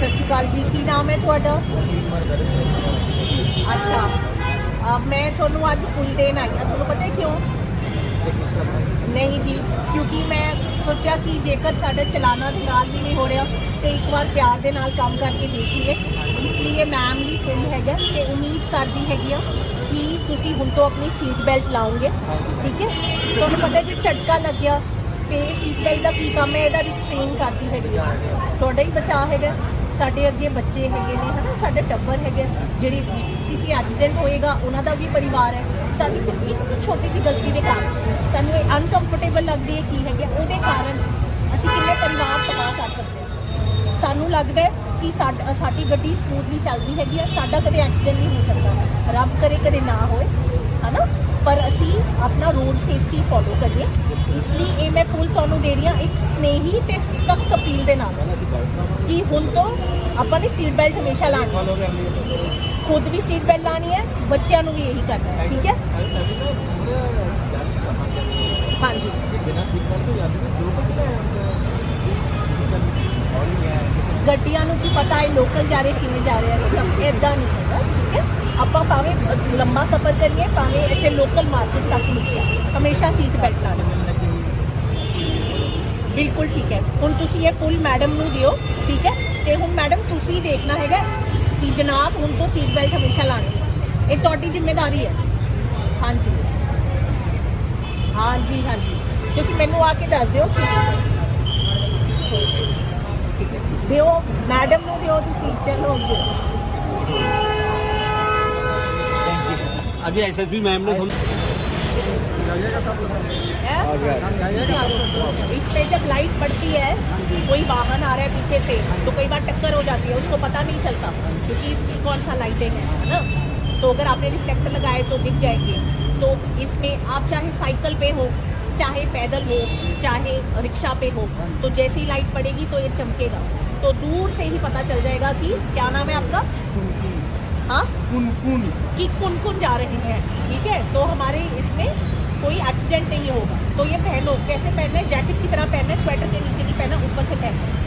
ਸਤਿ ਸ਼੍ਰੀ ਅਕਾਲ ਜੀ ਕੀ ਨਾਮ ਹੈ ਤੁਹਾਡਾ? ਅੱਛਾ ਅ, ਮੈਂ ਤੁਹਾਨੂੰ ਅੱਜ ਫੁੱਲ ਦੇਣ ਆਈ ਹਾਂ ਤੁਹਾਨੂੰ ਪਤਾ ਹੈ ਕਿਉਂ? ਨਹੀਂ ਜੀ ਕਿਉਂਕਿ ਮੈਂ ਸੋਚਿਆ ਕਿ ਜੇਕਰ ਸਾਡਾ ਚਲਾਨਾ ਦੇ ਨਾਲ ਵੀ ਨਹੀਂ ਹੋ ਰਿਹਾ ਤੇ ਇੱਕ ਵਾਰ ਪਿਆਰ ਦੇ ਨਾਲ ਕੰਮ ਕਰਕੇ ਦੇਖੀਏ। ਇਸ ਲਈ ਮੈਮ ਲਈ ਫੁੱਲ ਹੈਗਾ ਤੇ ਉਮੀਦ ਕਰਦੀ ਹੈਗੀ ਆ ਕਿ ਤੁਸੀਂ ਹੁਣ ਤੋਂ ਆਪਣੀ ਸੀਟ ਬੈਲਟ ਲਾਓਗੇ। ਠੀਕ ਹੈ? ਤੁਹਾਨੂੰ ਪਤਾ ਹੈ ਜੇ ਝਟਕਾ ਲੱਗਿਆ ਤੇ ਸੀਟ ਬੈਲਟ ਦਾ ਕੀ ਕੰਮ ਹੈ ਇਹਦਾ ਰਿਸਟ੍ਰੇਨ ਕਰਦੀ ਹੈਗੀ ਆ ਤੁਹਾਡਾ ਹੀ ਬਚਾਅ ਹੈਗਾ। ਸਾਡੇ ਅੱਗੇ ਬੱਚੇ ਹੈਗੇ ਨੇ, ਹਨਾ, ਸਾਡੇ ਟੱਬਰ ਹੈਗੇ ਜਿਹੜੀ ਕਿਸੇ ਐਕਸੀਡੈਂਟ ਹੋਏਗਾ, ਉਹਨਾਂ ਦਾ ਵੀ ਪਰਿਵਾਰ ਹੈ। ਸਾਡੀ ਸਿਰਫ ਇੱਕ ਛੋਟੀ ਜਿਹੀ ਗਲਤੀ ਦੇ ਕਾਰਨ। ਸਾਨੂੰ ਇਹ ਅਨਕੰਫਰਟੇਬਲ ਲੱਗਦੀ ਹੈ ਕੀ ਹੈਗੇ ਉਹਦੇ ਕਾਰਨ ਅਸੀਂ ਕਿੰਨੇ ਪਰਿਵਾਰ ਤਬਾਹ ਕਰ ਸਕਦੇ ਹਾਂ। ਸਾਨੂੰ ਲੱਗਦਾ ਹੈ ਕਿ ਸਾਡ- ਸਾਡੀ ਗੱਡੀ ਸਮੂਥਲੀ ਚੱਲਦੀ ਹੈਗੀ ਆ, ਸਾਡਾ ਕਦੇ ਐਕਸੀਡੈਂਟ ਨਹੀਂ ਹੋ ਸਕਦਾ। ਰੱਬ ਕਰੇ ਕਦੇ ਨਾ ਹੋਏ, ਹਨਾ? ਪਰ ਅਸੀਂ ਆਪਣਾ ਰੋਡ ਸੇਫਟੀ ਫੋਲੋ ਕਰੀਏ। ਇਸ ਲਈ ਇਹ ਮੈਂ ਫੁੱਲ ਤੁਹਾਨੂੰ ਦੇ ਰਹੀ ਹਾਂ, ਇੱਕ ਸਨੇਹੀ ਤੇ ਸਖਤ ਅਪੀਲ ਦੇ ਨਾਲ। ਕਿ ਹੁਣ ਤੋਂ ਆਪਾਂ ਨੇ ਸੀਟ ਬੈਲਟ ਹਮੇਸ਼ਾ ਲਾਣੀ ਹੈ। ਖੁਦ ਵੀ ਸੀਟ ਬੈਲਟ ਲਾਣੀ ਹੈ, ਬੱਚਿਆਂ ਨੂੰ ਵੀ ਇਹੀ ਕਰਨਾ ਹੈ, ਠੀਕ ਹੈ? ਹਾਂਜੀ। ਗੱਡੀਆਂ ਨੂੰ ਕੀ ਪਤਾ ਹੈ ਲੋਕਲ ਜਾ ਰਹੇ, ਕਿਵੇਂ ਜਾ ਰਹੇ ਹਨ ਇਦਾਂ ਨਹੀਂ ਹੈਗਾ ਠੀਕ ਹੈ? ਆਪਾਂ ਭਾਵੇਂ ਲੰਬਾ ਸਫ਼ਰ ਕਰੀਏ, ਭਾਵੇਂ ਇੱਥੇ ਲੋਕਲ ਮਾਰਕੀਟ ਤੱਕ ਹੀ ਨਿਕਲੀਏ, ਹਮੇਸ਼ਾ ਸੀਟ ਬੈਲਟ ਲਾਣੀ ਬਿਲਕੁਲ ਠੀਕ ਹੈ। ਹੁਣ ਤੁਸੀਂ ਇਹ ਫੁੱਲ ਮੈਡਮ ਨੂੰ ਦਿਓ, ਠੀਕ ਹੈ? ਤੇ ਹੁਣ ਮੈਡਮ ਤੁਸੀਂ ਦੇਖਣਾ ਹੈਗਾ ਕਿ ਜਨਾਬ ਹੁਣ ਤੋਂ ਸੀਟ ਬੈਲਟ ਹਮੇਸ਼ਾ ਲਾਣੀ ਇਹ ਤੁਹਾਡੀ ਜ਼ਿੰਮੇਵਾਰੀ ਹੈ। ਹਾਂਜੀ। ਹਾਂਜੀ ਹਾਂਜੀ। ਤੁਸੀਂ ਮੈਨੂੰ ਆ ਕੇ ਦੱਸ ਦਿਓ ਕਿ ਦਿਓ ਮੈਡਮ ਨੂੰ ਦਿਓ ਤੁਸੀਂ, ਚਲੋ ਅੱਗੇ। ਐਸਐਸਪੀ ਮੈਮ ਨੇ ਤੁਹਾਨੂੰ इस पे जब लाइट पड़ती है कोई वाहन आ रहा है पीछे से तो कई बार टक्कर हो जाती है उसको पता नहीं चलता क्योंकि इसकी कौन सा लाइटें हैं है ना? तो अगर आपने रिफ्लेक्टर लगाए तो दिख जाएँगे। तो इसमें आप चाहे साइकिल पे हो चाहे पैदल हो चाहे रिक्शा पे हो तो जैसी लाइट पड़ेगी तो ये चमकेगा। तो दूर से ही पता चल जाएगा कि क्या नाम है आपका? हाँ? कि कुन कुन जा रहे हैं ठीक है? तो हमारे इसमें कोई एक्सीडेंट नहीं होगा तो ये पहनो, कैसे पहनना है जैकेट की तरह पहनना है स्वेटर के नीचे नहीं पहना ऊपर से पहनना है।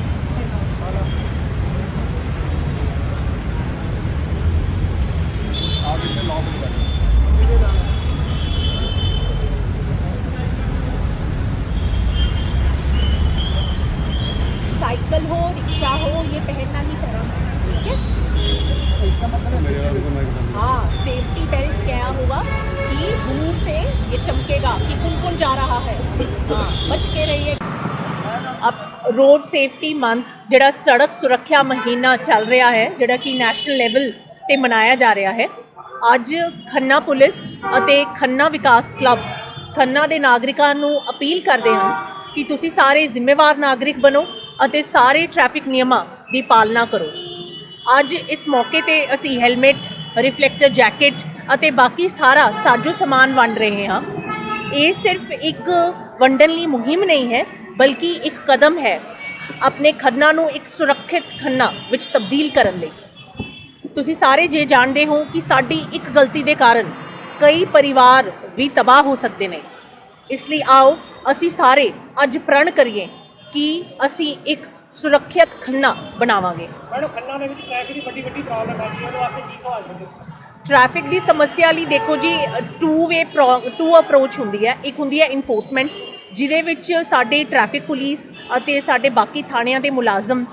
साइकिल हो, रिक्शा हो, ये पहनना ही ये चमकेगा कि कौन कौन जा रहा है हाँ बच के रहिए ਅਬ ਰੋਡ ਸੇਫਟੀ ਮੰਥ ਜਿਹੜਾ ਸੜਕ ਸੁਰੱਖਿਆ ਮਹੀਨਾ ਚੱਲ ਰਿਹਾ ਹੈ ਜਿਹੜਾ ਕਿ ਨੈਸ਼ਨਲ ਲੈਵਲ ਤੇ ਮਨਾਇਆ ਜਾ ਰਿਹਾ ਹੈ ਅੱਜ ਖੰਨਾ ਪੁਲਿਸ ਅਤੇ ਖੰਨਾ ਵਿਕਾਸ ਕਲੱਬ ਖੰਨਾ ਦੇ ਨਾਗਰਿਕਾਂ ਨੂੰ ਅਪੀਲ ਕਰਦੇ ਹਨ ਕਿ ਤੁਸੀਂ ਸਾਰੇ ਜ਼ਿੰਮੇਵਾਰ ਨਾਗਰਿਕ ਬਣੋ ਅਤੇ ਸਾਰੇ ਟ੍ਰੈਫਿਕ ਨਿਯਮਾਂ ਦੀ ਪਾਲਣਾ ਕਰੋ ਅੱਜ ਇਸ ਮੌਕੇ ਤੇ ਅਸੀਂ ਹੈਲਮਟ ਰਿਫਲੈਕਟਰ ਜੈਕਟ ਅਤੇ ਬਾਕੀ ਸਾਰਾ ਸਾਜੋ ਸਮਾਨ ਵੰਡ ਰਹੇ ਹਾਂ ਇਹ ਸਿਰਫ ਇੱਕ ਵੰਡਣ ਲਈ ਮੁਹਿੰਮ ਨਹੀਂ ਹੈ, ਬਲਕਿ ਇੱਕ ਕਦਮ ਹੈ ਆਪਣੇ ਖੰਨਾ ਨੂੰ ਇੱਕ ਸੁਰੱਖਿਅਤ ਖੰਨਾ ਵਿੱਚ ਤਬਦੀਲ ਕਰਨ ਲਈ। ਤੁਸੀਂ ਸਾਰੇ ਜੇ ਜਾਣਦੇ ਹੋ ਕਿ ਸਾਡੀ ਇੱਕ ਗਲਤੀ ਦੇ ਕਾਰਨ ਕਈ ਪਰਿਵਾਰ ਵੀ ਤਬਾਹ ਹੋ ਸਕਦੇ ਨੇ। ਇਸ ਲਈ ਆਓ ਅਸੀਂ ਸਾਰੇ ਅੱਜ ਪ੍ਰਣ ਕਰੀਏ ਕਿ ਅਸੀਂ ਇੱਕ ਸੁਰੱਖਿਅਤ ਖੰਨਾ ਬਣਾਵਾਂਗੇ। ਮੈਡਮ, ਖੰਨਾ ਦੇ ਵਿੱਚ ਟ੍ਰੈਫਿਕ ਦੀ ਵੱਡੀ ਵੱਡੀ ਪ੍ਰੋਬਲਮ ਆ ਗਈ ਉਹਦੇ ਵਾਸਤੇ ਕੀ ਸਵਾਲ ਹੈ? ਟ੍ਰੈਫਿਕ ਦੀ ਸਮੱਸਿਆ ਲਈ ਦੇਖੋ ਜੀ ਟੂ ਵੇ ਟੂ ਅਪਰੋਚ ਹੁੰਦੀ ਹੈ। ਇੱਕ ਹੁੰਦੀ ਹੈ ਇਨਫੋਰਸਮੈਂਟ ਜਿਹਦੇ ਵਿੱਚ ਸਾਡੇ ਟ੍ਰੈਫਿਕ ਪੁਲਿਸ ਅਤੇ ਸਾਡੇ ਬਾਕੀ ਥਾਣਿਆਂ ਦੇ ਮੁਲਾਜ਼ਮ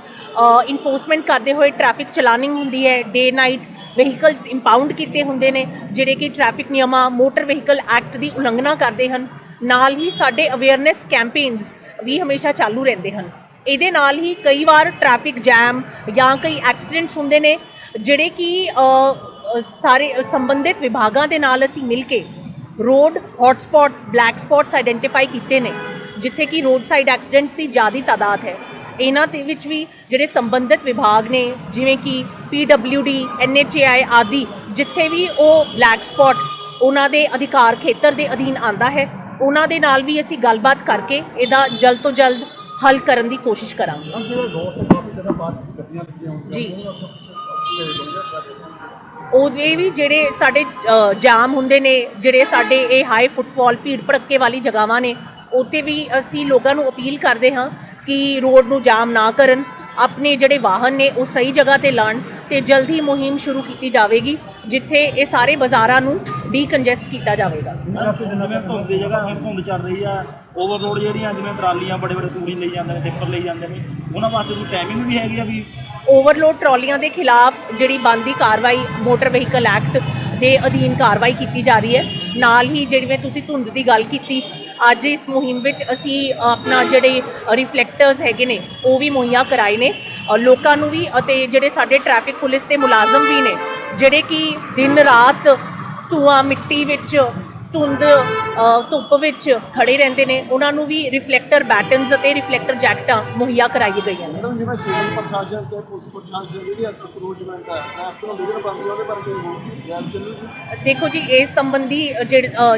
ਇਨਫੋਰਸਮੈਂਟ ਕਰਦੇ ਹੋਏ ਟ੍ਰੈਫਿਕ ਚਲਾਨਿੰਗ ਹੁੰਦੀ ਹੈ। ਡੇ ਨਾਈਟ ਵਹੀਕਲਸ ਇੰਪਾਊਂਡ ਕੀਤੇ ਹੁੰਦੇ ਨੇ, ਜਿਹੜੇ ਕਿ ਟ੍ਰੈਫਿਕ ਨਿਯਮਾਂ ਮੋਟਰ ਵਹੀਕਲ ਐਕਟ ਦੀ ਉਲੰਘਣਾ ਕਰਦੇ ਹਨ। ਨਾਲ ਹੀ ਸਾਡੇ ਅਵੇਅਰਨੈਸ ਕੈਂਪੇਨਸ ਵੀ ਹਮੇਸ਼ਾ ਚਾਲੂ ਰਹਿੰਦੇ ਹਨ। ਇਹਦੇ ਨਾਲ ਹੀ ਕਈ ਵਾਰ ਟ੍ਰੈਫਿਕ ਜੈਮ ਜਾਂ ਕਈ ਐਕਸੀਡੈਂਟਸ ਹੁੰਦੇ ਨੇ, ਜਿਹੜੇ ਕਿ ਸਾਰੇ ਸੰਬੰਧਿਤ ਵਿਭਾਗਾਂ ਦੇ ਨਾਲ ਅਸੀਂ ਮਿਲ ਕੇ road hotspots black spots identify ਕੀਤੇ ਨੇ ਜਿੱਥੇ ਕਿ ਰੋਡ ਸਾਈਡ ਐਕਸੀਡੈਂਟਸ ਦੀ ਜ਼ਿਆਦਾ ਤਾਦਾਦ ਹੈ। ਇਹਨਾਂ ਦੇ ਵਿੱਚ ਵੀ ਜਿਹੜੇ ਸੰਬੰਧਿਤ ਵਿਭਾਗ ਨੇ ਜਿਵੇਂ ਕਿ PWD NHAI ਆਦਿ ਜਿੱਥੇ ਵੀ ਉਹ ਬਲੈਕ ਸਪੌਟ ਉਹਨਾਂ ਦੇ ਅਧਿਕਾਰ ਖੇਤਰ ਦੇ ਅਧੀਨ ਆਂਦਾ ਹੈ ਉਹਨਾਂ ਦੇ ਨਾਲ ਵੀ ਅਸੀਂ ਗੱਲਬਾਤ ਕਰਕੇ ਇਹਦਾ ਜਲਦ ਤੋਂ ਜਲਦ ਹੱਲ ਕਰਨ ਦੀ ਕੋਸ਼ਿਸ਼ ਕਰਾਂਗੇ। ਜੀ। ਉਹਦੇ ਵੀ ਜਿਹੜੇ ਸਾਡੇ ਅ, ਜਾਮ ਹੁੰਦੇ ਨੇ ਜਿਹੜੇ ਸਾਡੇ ਇਹ ਹਾਈ ਫੁੱਟਫਾਲ ਭੀੜ ਭੜੱਕੇ ਵਾਲੀ ਜਗ੍ਹਾਵਾਂ ਨੇ ਉੱਥੇ ਵੀ ਅਸੀਂ ਲੋਕਾਂ ਨੂੰ ਅਪੀਲ ਕਰਦੇ ਹਾਂ ਕਿ ਰੋਡ ਨੂੰ ਜਾਮ ਨਾ ਕਰਨ ਆਪਣੇ ਜਿਹੜੇ ਵਾਹਨ ਨੇ ਉਹ ਸਹੀ ਜਗ੍ਹਾ ਤੇ ਲਾਣ ਤੇ ਜਲਦੀ ਮੁਹਿੰਮ ਸ਼ੁਰੂ ਕੀਤੀ ਜਾਵੇਗੀ ਜਿੱਥੇ ਇਹ ਸਾਰੇ ਬਾਜ਼ਾਰਾਂ ਨੂੰ ਡੀਕੰਜੈਸਟ ਕੀਤਾ ਜਾਵੇਗਾ। ਜਿਵੇਂ ਧੁੰਦ ਦੀ ਜਗ੍ਹਾ ਹੁਣ ਧੁੰਦ ਚੱਲ ਰਹੀ ਆ ਓਵਰਲੋਡ ਜਿਹੜੀਆਂ ਜਿਵੇਂ ਟਰਾਲੀਆਂ ਬੜੇ ਬੜੇ ਤੂੜੀ ਲਈ ਜਾਂਦੇ ਨੇ ਟਿੱਪਰ ਲਈ ਜਾਂਦੇ ਨੇ ਉਹਨਾਂ ਵਾਸਤੇ ਕੋਈ ਟਾਈਮਿੰਗ ਵੀ ਹੈਗੀ ਆ ਵੀ ਓਵਰਲੋਡ ਟਰਾਲੀਆਂ ਦੇ ਖਿਲਾਫ ਜਿਹੜੀ ਬੰਦੀ ਕਾਰਵਾਈ, ਮੋਟਰ ਵਹੀਕਲ ਐਕਟ ਦੇ ਅਧੀਨ ਕਾਰਵਾਈ ਕੀਤੀ ਜਾ ਰਹੀ ਹੈ। ਨਾਲ ਹੀ ਜਿਵੇਂ ਤੁਸੀਂ ਧੁੰਦ ਦੀ ਗੱਲ ਕੀਤੀ, ਅੱਜ ਇਸ ਮੁਹਿੰਮ ਵਿੱਚ ਅਸੀਂ ਆਪਣਾ ਜਿਹੜੇ ਰਿਫਲੈਕਟਰਸ ਹੈਗੇ ਨੇ, ਉਹ ਵੀ ਮੁਹੱਈਆ ਕਰਾਏ ਨੇ। ਲੋਕਾਂ ਨੂੰ ਵੀ ਅਤੇ ਜਿਹੜੇ ਸਾਡੇ ਟ੍ਰੈਫਿਕ ਪੁਲਿਸ ਦੇ ਮੁਲਾਜ਼ਮ ਵੀ ਨੇ, ਜਿਹੜੇ ਕਿ ਦਿਨ ਰਾਤ ਧੂਆਂ ਮਿੱਟੀ ਵਿੱਚ ਧੁੰਦ ਧੁੱਪ ਵਿੱਚ ਖੜੇ ਰਹਿੰਦੇ ਨੇ। ਉਹਨਾਂ ਨੂੰ ਵੀ ਰਿਫਲੈਕਟਰ ਬੈਟਨਸ ਅਤੇ ਰਿਫਲੈਕਟਰ ਜੈਕਟਾਂ ਮੁਹੱਈਆ ਕਰਾਈ ਗਈਆਂ ਨੇ। ਮੈਡਮ ਜਿਵੇਂ ਸਿਵਲ ਪ੍ਰਸ਼ਾਸਨ ਤੇ ਪੁਲਿਸ ਪ੍ਰਸ਼ਾਸਨ ਜਿਹੜੀ ਅਪਰੋਚਮੈਂਟ ਹੈ ਐਕਟਰ ਲੀਗਲ ਬੰਦੀ ਉਹਦੇ ਬਾਰੇ ਕੋਈ ਹੋਊਗੀ ਗੈਰ ਚੱਲੂਗੀ ਦੇਖੋ ਜੀ ਇਸ ਸੰਬੰਧੀ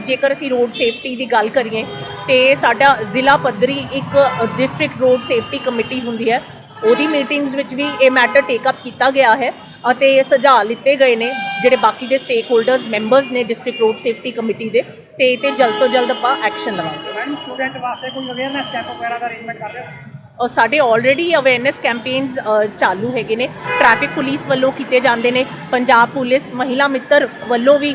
ਜੇਕਰ ਅਸੀਂ ਰੋਡ ਸੇਫਟੀ ਦੀ ਗੱਲ ਕਰੀਏ ਤੇ ਸਾਡਾ ਜ਼ਿਲ੍ਹਾ ਪੱਧਰੀ ਇੱਕ ਡਿਸਟ੍ਰਿਕਟ ਰੋਡ ਸੇਫਟੀ ਕਮੇਟੀ ਹੁੰਦੀ ਹੈ। ਉਹਦੀ ਮੀਟਿੰਗਸ ਵਿੱਚ ਵੀ ਇਹ ਮੈਟਰ ਟੇਕ ਅਪ ਕੀਤਾ ਗਿਆ ਹੈ। ਅਤੇ ਸੁਝਾਅ ਲਿੱਤੇ ਗਏ ਨੇ ਜਿਹੜੇ ਬਾਕੀ ਦੇ ਸਟੇਕ ਹੋਲਡਰਸ ਮੈਂਬਰਸ ਨੇ ਡਿਸਟ੍ਰਿਕਟ ਰੋਡ ਸੇਫਟੀ ਕਮੇਟੀ ਦੇ ਤੇ ਤੇ ਜਲਦ ਤੋਂ ਜਲਦ ਆਪਾਂ ਐਕਸ਼ਨ ਲਵਾਂਗੇ। ਸਟੂਡੈਂਟ ਵਾਸਤੇ ਕੋਈ ਅਵੇਅਰਨੈਸ ਕੈਂਪ ਵਗੈਰਾ ਦਾ ਅਰੇਂਜਮੈਂਟ ਕਰ ਰਹੇ ਹੋ? ਔਰ ਸਾਡੇ ਆਲਰੇਡੀ ਅਵੇਅਰਨੈਸ ਕੈਂਪੇਨਸ ਚਾਲੂ ਹੈਗੇ ਨੇ। ਟ੍ਰੈਫਿਕ ਪੁਲਿਸ ਵੱਲੋਂ ਕੀਤੇ ਜਾਂਦੇ ਨੇ। ਪੰਜਾਬ ਪੁਲਿਸ ਮਹਿਲਾ ਮਿੱਤਰ ਵੱਲੋਂ ਵੀ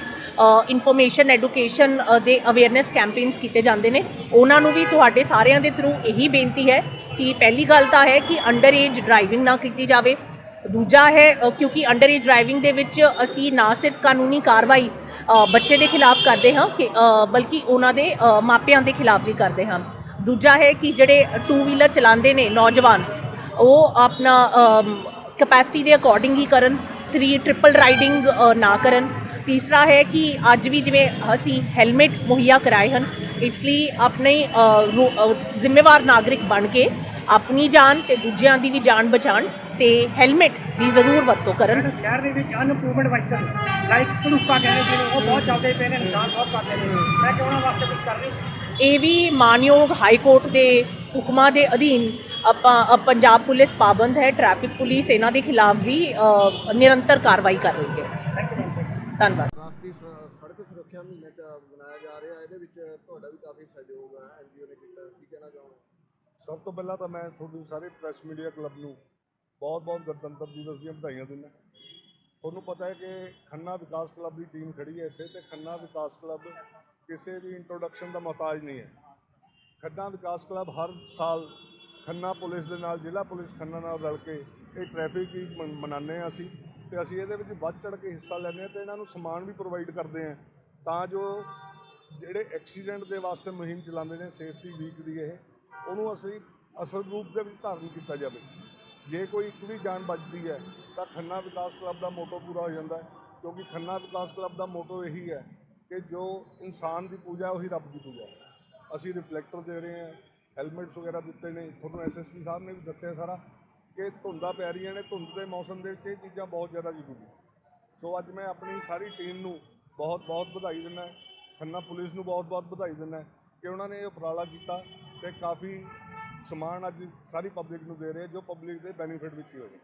ਇਨਫੋਰਮੇਸ਼ਨ ਐਡੂਕੇਸ਼ਨ ਦੇ ਅਵੇਅਰਨੈਸ ਕੈਂਪੇਨਸ ਕੀਤੇ ਜਾਂਦੇ ਨੇ। ਉਹਨਾਂ ਨੂੰ ਵੀ ਤੁਹਾਡੇ ਸਾਰਿਆਂ ਦੇ ਥਰੂ ਇਹੀ ਬੇਨਤੀ ਹੈ ਕਿ ਪਹਿਲੀ ਗੱਲ ਤਾਂ ਹੈ ਕਿ ਅੰਡਰ ਏਜ ਡਰਾਈਵਿੰਗ ਨਾ ਕੀਤੀ ਜਾਵੇ। ਦੂਜਾ ਹੈ ਕਿਉਂਕਿ ਅੰਡਰ ਏਜ ਡਰਾਈਵਿੰਗ ਦੇ ਵਿੱਚ ਅਸੀਂ ਨਾ ਸਿਰਫ ਕਾਨੂੰਨੀ ਕਾਰਵਾਈ ਬੱਚੇ ਦੇ ਖਿਲਾਫ ਕਰਦੇ ਹਾਂ ਕਿ ਬਲਕਿ ਉਹਨਾਂ ਦੇ ਮਾਪਿਆਂ ਦੇ ਖਿਲਾਫ ਵੀ ਕਰਦੇ ਹਾਂ। ਦੂਜਾ ਹੈ ਕਿ ਜਿਹੜੇ ਟੂ ਵੀਲਰ ਚਲਾਉਂਦੇ ਨੇ ਨੌਜਵਾਨ, ਉਹ ਆਪਣਾ ਕਪੈਸਿਟੀ ਦੇ ਅਕੋਰਡਿੰਗ ਹੀ ਕਰਨ 3 ਟ੍ਰਿਪਲ ਰਾਈਡਿੰਗ ਨਾ ਕਰਨ। ਤੀਸਰਾ ਹੈ ਕਿ ਅੱਜ ਵੀ ਜਿਵੇਂ ਅਸੀਂ ਹੈਲਮਟ ਮੁਹੱਈਆ ਕਰਾਏ ਹਨ, ਇਸ ਲਈ ਆਪਣੇ ਰੋ- ਜ਼ਿੰਮੇਵਾਰ ਨਾਗਰਿਕ ਬਣ ਕੇ ਆਪਣੀ ਜਾਨ ਤੇ ਦੂਜਿਆਂ ਦੀ ਵੀ ਜਾਨ ਬਚਾਉਣ ਤੇ ਹੈਲਮਟ ਦੀ ਜ਼ਰੂਰ ਵਰਤੋਂ ਕਰਨ। ਸ਼ਹਿਰ ਦੇ ਵਿੱਚ ਅਨਇੰਪਰੂਵਮੈਂਟ ਵਾਈਕਲ ਲਾਈਕ ਕਲੂਕਾ ਕਹਿੰਦੇ ਜਿਹਨੂੰ ਉਹ ਬਹੁਤ ਚੱਲਦੇ ਪਏ ਨੇ ਨਿਸ਼ਾਨ ਬਹੁਤ ਕਰਦੇ ਨੇ। ਮੈਂ ਕਿ ਉਹਨਾਂ ਵਾਸਤੇ ਕੁਝ ਕਰ ਰਹੀ ਇਹ ਵੀ ਮਾਨਯੋਗ ਹਾਈ ਕੋਰਟ ਦੇ ਹੁਕਮਾਂ ਦੇ ਅਧੀਨ ਆਪਾਂ ਪੰਜਾਬ ਪੁਲਿਸ ਪਾਬੰਦ ਹੈ ਟ੍ਰੈਫਿਕ ਪੁਲਿਸ ਇਹਨਾਂ ਦੇ ਖਿਲਾਫ ਵੀ ਨਿਰੰਤਰ ਕਾਰਵਾਈ ਕਰ ਰਹੀ ਹੈ। ਧੰਨਵਾਦ ਰਾਸ਼ਟਰੀ ਸ- ਸੜਕ ਸੁਰੱਖਿਆ ਮਹੀਨੇ ਚ ਮਨਾਇਆ ਜਾ ਰਿਹਾ ਇਹਦੇ ਵਿੱਚ ਤੁਹਾਡਾ ਵੀ ਕਾਫੀ ਸਹਿਯੋਗ ਹੈ ਐਨਜੀਓ ਨੇ ਕੀਤਾ ਕੀ ਕਹਿਣਾ ਚਾਹੋਗੇ ਸਭ ਤੋਂ ਪਹਿਲਾਂ ਤਾਂ ਮੈਂ ਤੁਹਾਨੂੰ ਸਾਰੇ ਪ੍ਰੈਸ ਮੀਡੀਆ ਕਲੱਬ ਨੂੰ ਬਹੁਤ-ਬਹੁਤ ਗਣਤੰਤਰ ਦਿਵਸ ਦੀਆਂ ਵਧਾਈਆਂ ਦਿੰਦਾ। ਤੁਹਾਨੂੰ ਪਤਾ ਹੈ ਕਿ ਖੰਨਾ ਵਿਕਾਸ ਕਲੱਬ ਦੀ ਟੀਮ ਖੜੀ ਹੈ ਇੱਥੇ ਤੇ ਖੰਨਾ ਵਿਕਾਸ ਕਲੱਬ ਕਿਸੇ ਵੀ ਇੰਟਰੋਡਕਸ਼ਨ ਦਾ ਮੁਹਤਾਜ ਨਹੀਂ ਹੈ। ਖੰਨਾ ਵਿਕਾਸ ਕਲੱਬ ਹਰ ਸਾਲ ਖੰਨਾ ਪੁਲਿਸ ਦੇ ਨਾਲ, ਜ਼ਿਲ੍ਹਾ ਪੁਲਿਸ ਖੰਨਾ ਨਾਲ ਰਲ ਕੇ ਇਹ ਟ੍ਰੈਫਿਕ ਵੀਕ ਮਨ- ਮਨਾਉਂਦੇ ਹਾਂ ਅਸੀਂ ਤੇ ਅਸੀਂ ਇਹਦੇ ਵਿੱਚ ਵੱਧ ਚੜ ਕੇ ਹਿੱਸਾ ਲੈਂਦੇ ਹਾਂ ਤੇ ਇਹਨਾਂ ਨੂੰ ਸਮਾਨ ਵੀ ਪ੍ਰੋਵਾਈਡ ਕਰਦੇ ਹਾਂ। ਤਾਂ ਜੋ ਜਿਹੜੇ ਐਕਸੀਡੈਂਟ ਦੇ ਵਾਸਤੇ ਮੁਹਿੰਮ ਚਲਾਉਂਦੇ ਨੇ ਸੇਫਟੀ ਵੀਕ ਦੀ ਇਹ ਉਹਨੂੰ ਅਸੀਂ ਅਸਲ ਰੂਪ ਦੇ ਵਿੱਚ ਧਾਰਨ ਕੀਤਾ ਜਾਵੇ। ਜੇ ਕੋਈ ਇੱਕ ਵੀ ਜਾਨ ਬਚਦੀ ਹੈ, ਤਾਂ ਖੰਨਾ ਵਿਕਾਸ ਕਲੱਬ ਦਾ ਮੋਟੋ ਪੂਰਾ ਹੋ ਜਾਂਦਾ ਹੈ, ਕਿਉਂਕਿ ਖੰਨਾ ਵਿਕਾਸ ਕਲੱਬ ਦਾ ਮੋਟੋ ਇਹੀ ਹੈ ਕਿ ਜੋ ਇਨਸਾਨ ਦੀ ਪੂਜਾ, ਉਹੀ ਰੱਬ ਦੀ ਪੂਜਾ ਅਸੀਂ ਰਿਫਲੈਕਟਰ ਦੇ ਰਹੇ ਹਾਂ, ਹੈਲਮਟਸ ਵਗੈਰਾ ਦਿੱਤੇ ਨੇ। ਤੁਹਾਨੂੰ ਐਸਐਸਪੀ ਸਾਹਿਬ ਨੇ ਵੀ ਦੱਸਿਆ ਸਾਰਾ ਕਿ ਧੁੰਦਾਂ ਪੈ ਰਹੀਆਂ ਨੇ। ਧੁੰਦ ਦੇ ਮੌਸਮ ਦੇ ਵਿੱਚ ਇਹ ਚੀਜ਼ਾਂ ਬਹੁਤ ਜ਼ਿਆਦਾ ਜ਼ਰੂਰੀ ਸੋ ਅੱਜ ਮੈਂ ਆਪਣੀ ਸਾਰੀ ਟੀਮ ਨੂੰ ਬਹੁਤ ਬਹੁਤ ਵਧਾਈ ਦਿੰਦਾ ਖੰਨਾ ਪੁਲਿਸ ਨੂੰ ਬਹੁਤ ਬਹੁਤ ਵਧਾਈ ਦਿੰਦਾ ਕਿ ਉਹਨਾਂ ਨੇ ਇਹ ਉਪਰਾਲਾ ਕੀਤਾ। ਤੇ ਕਾਫੀ ਸਮਾਨ ਅੱਜ ਸਾਰੀ ਪਬਲਿਕ ਨੂੰ ਦੇ ਰਹੇ ਜੋ ਪਬਲਿਕ ਦੇ ਬੈਨੀਫਿਟ ਵਿੱਚ ਹੀ ਹੋਵੇ